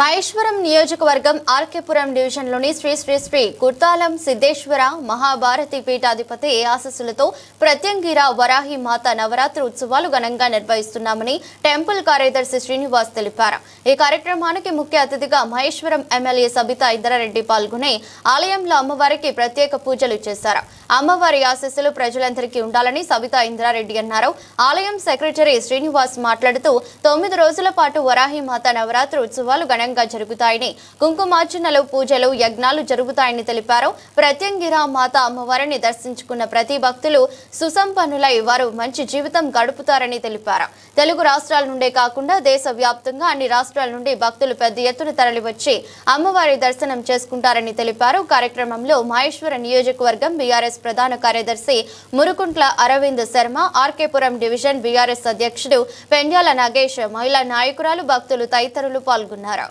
మహేశ్వరం నియోజకవర్గం ఆర్కేపురం డివిజన్లోని శ్రీ శ్రీ శ్రీ కుర్తాలం సిద్ధేశ్వర మహాభారతి పీఠాధిపతి ఆశస్సులతో ప్రత్యంగిర వరాహి మాత నవరాత్రి ఉత్సవాలు ఘనంగా నిర్వహిస్తున్నామని టెంపుల్ కార్యదర్శి శ్రీనివాస్ తెలిపారు. ఈ కార్యక్రమానికి ముఖ్య అతిథిగా మహేశ్వరం ఎమ్మెల్యే సబితా ఇంద్రారెడ్డి పాల్గొని ఆలయంలో అమ్మవారికి ప్రత్యేక పూజలు చేశారు. అమ్మవారి ఆశస్సులు ప్రజలందరికీ ఉండాలని సవిత ఇంద్రారెడ్డి అన్నారు. ఆలయం సెక్రటరీ శ్రీనివాస్ మాట్లాడుతూ తొమ్మిది రోజుల పాటు వరాహి మాత నవరాత్రి ఉత్సవాలు ఘనంగా జరుగుతాయని కుంకుమార్చనలు పూజలు యజ్ఞాలు జరుగుతాయని తెలిపారు. ప్రత్యంగిరా మాత అమ్మవారిని దర్శించుకున్న ప్రతి భక్తులు సుసంపన్నులై వారు మంచి జీవితం గడుపుతారని తెలిపారు. తెలుగు రాష్ట్రాల నుండే కాకుండా దేశ వ్యాప్తంగా అన్ని రాష్ట్రాల నుండి భక్తులు పెద్ద ఎత్తున తరలివచ్చి అమ్మవారి దర్శనం చేసుకుంటారని తెలిపారు. కార్యక్రమంలో మహేశ్వర నియోజకవర్గం బీఆర్ఎస్ ప్రధాన కార్యదర్శి మురుకుంట్ల అరవింద్ శర్మ ఆర్కేపురం డివిజన్ బీఆర్ఎస్ అధ్యక్షుడు పెండ్యాల నాగేష్ మహిళా నాయకురాలు భక్తులు తదితరులు పాల్గొన్నారు.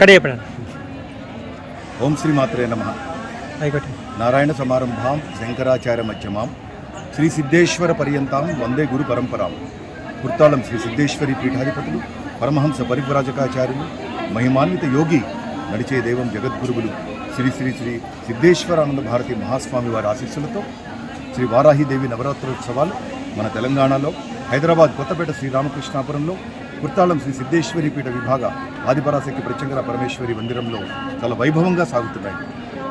కడే చెప్పండి ఓం శ్రీ మాత్రే నమ. నారాయణ సమారంభాం శంకరాచార్య మధ్యమాం శ్రీ సిద్ధేశ్వర పర్యంతాం వందే గురు పరంపరాం. కుర్తాళం శ్రీ సిద్ధేశ్వరి పీఠాధిపతులు పరమహంస పరివ్రాజకాచార్యులు మహిమాన్విత యోగి నడిచే దేవం జగద్గురువులు శ్రీ శ్రీ శ్రీ సిద్ధేశ్వరానంద భారతి మహాస్వామి వారి ఆశీస్సులతో శ్రీ వారాహిదేవి నవరాత్రోత్సవాలు మన తెలంగాణలో హైదరాబాద్ కొత్తపేట శ్రీరామకృష్ణాపురంలో కుర్తాళం శ్రీ సిద్ధేశ్వరి పీఠ విభాగ ఆదిపరాశక్తి ప్రత్యంగర పరమేశ్వరి మందిరంలో చాలా వైభవంగా సాగుతున్నాయి.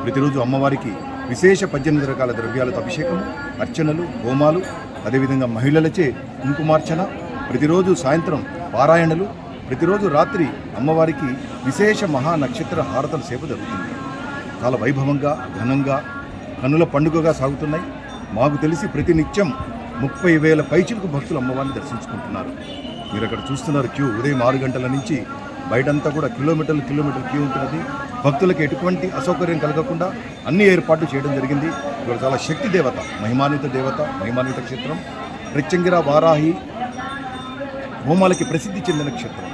ప్రతిరోజు అమ్మవారికి విశేష పద్దెనిమిది రకాల ద్రవ్యాలతో అభిషేకము అర్చనలు హోమాలు అదేవిధంగా మహిళలచే కుంకుమార్చన ప్రతిరోజు సాయంత్రం పారాయణలు ప్రతిరోజు రాత్రి అమ్మవారికి విశేష మహా నక్షత్ర హారతల సేవ జరుగుతుంది. చాలా వైభవంగా ఘనంగా కన్నుల పండుగగా సాగుతున్నాయి. మాకు తెలిసి ప్రతి నిత్యం ముప్పై వేల పైచిలకు భక్తులు అమ్మవారిని దర్శించుకుంటున్నారు. మీరు అక్కడ చూస్తున్నారు క్యూ. ఉదయం ఆరు గంటల నుంచి బయటంతా కూడా కిలోమీటర్లు కిలోమీటర్లు క్యూ ఉంటున్నది భక్తులకు ఎటువంటి అసౌకర్యం కలగకుండా అన్ని ఏర్పాట్లు చేయడం జరిగింది. ఇక్కడ చాలా శక్తి దేవత మహిమాన్విత దేవత మహిమాన్విత క్షేత్రం. ప్రత్యంగిర వారాహి హోమాలకి ప్రసిద్ధి చెందిన క్షేత్రం.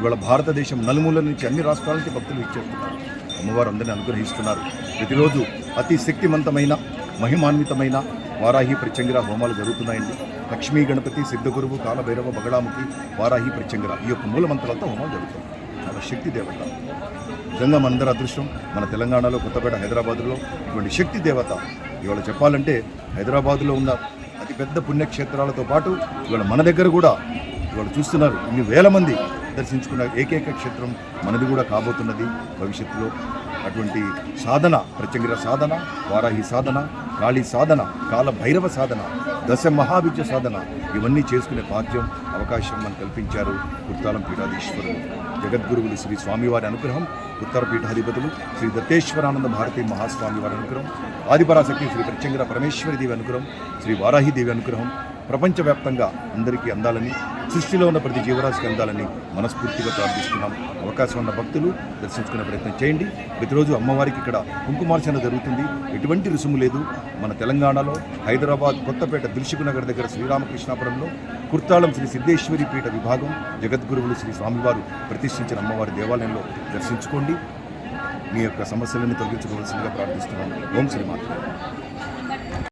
ఇవాళ భారతదేశం నలుమూలల నుంచి అన్ని రాష్ట్రాల నుంచి భక్తులు ఇచ్చేస్తున్నారు. అమ్మవారు అందరినీ అనుగ్రహిస్తున్నారు. ప్రతిరోజు అతి శక్తివంతమైన మహిమాన్వితమైన వారాహి ప్రత్యంగిర హోమాలు జరుగుతున్నాయండి. లక్ష్మీ గణపతి సిద్ధగురువు కాలభైరవ బగడాముఖి వారాహి ప్రత్యంగిర ఈ యొక్క మూల మంత్రాలతో జరుగుతుంది చాలా శక్తి దేవత. నిజంగా మనందరి అదృష్టం మన తెలంగాణలో కొత్తపేట హైదరాబాద్లో ఇటువంటి శక్తి దేవత. ఇవాళ చెప్పాలంటే హైదరాబాద్లో ఉన్న అతిపెద్ద పుణ్యక్షేత్రాలతో పాటు ఇవాళ మన దగ్గర కూడా ఇవాళ చూస్తున్నారు ఇన్ని వేల మంది దర్శించుకున్న ఏకైక క్షేత్రం మనది కూడా కాబోతున్నది భవిష్యత్తులో. అటువంటి సాధన ప్రత్యంగిర సాధన వారాహి సాధన కాళీ సాధన కాల భైరవ సాధన దశ మహావిద్య సాధన ఇవన్నీ చేసుకునే భాగ్యం అవకాశం మనం కల్పించారు కుర్తాలం పీఠాధీశ్వరులు. జగద్గురువులు శ్రీ స్వామివారి అనుగ్రహం ఉత్తర పీఠాధిపతులు శ్రీ దత్తేశ్వరానంద భారతీ మహాస్వామి వారి అనుగ్రహం ఆదిపరాశక్తి శ్రీ ప్రత్యంగర పరమేశ్వరి దేవి అనుగ్రహం శ్రీ వారాహిదేవి అనుగ్రహం ప్రపంచవ్యాప్తంగా అందరికీ అందాలని సృష్టిలో ఉన్న ప్రతి జీవరాశికి అందాలని మనస్ఫూర్తిగా ప్రార్థిస్తున్నాం. అవకాశం ఉన్న భక్తులు దర్శించుకునే ప్రయత్నం చేయండి. ప్రతిరోజు అమ్మవారికి ఇక్కడ కుంకుమార్చన జరుగుతుంది. ఎటువంటి రుసుము లేదు. మన తెలంగాణలో హైదరాబాద్ కొత్తపేట దిల్సుఖ్ దగ్గర శ్రీరామకృష్ణాపురంలో కుర్తాళం శ్రీ సిద్ధేశ్వరి పీఠ విభాగం జగద్గురువులు శ్రీ స్వామివారు ప్రతిష్ఠించిన అమ్మవారి దేవాలయంలో దర్శించుకోండి. మీ యొక్క సమస్యలను తొలగించుకోవాల్సిందిగా ప్రార్థిస్తున్నాను ఓం శ్రీమాత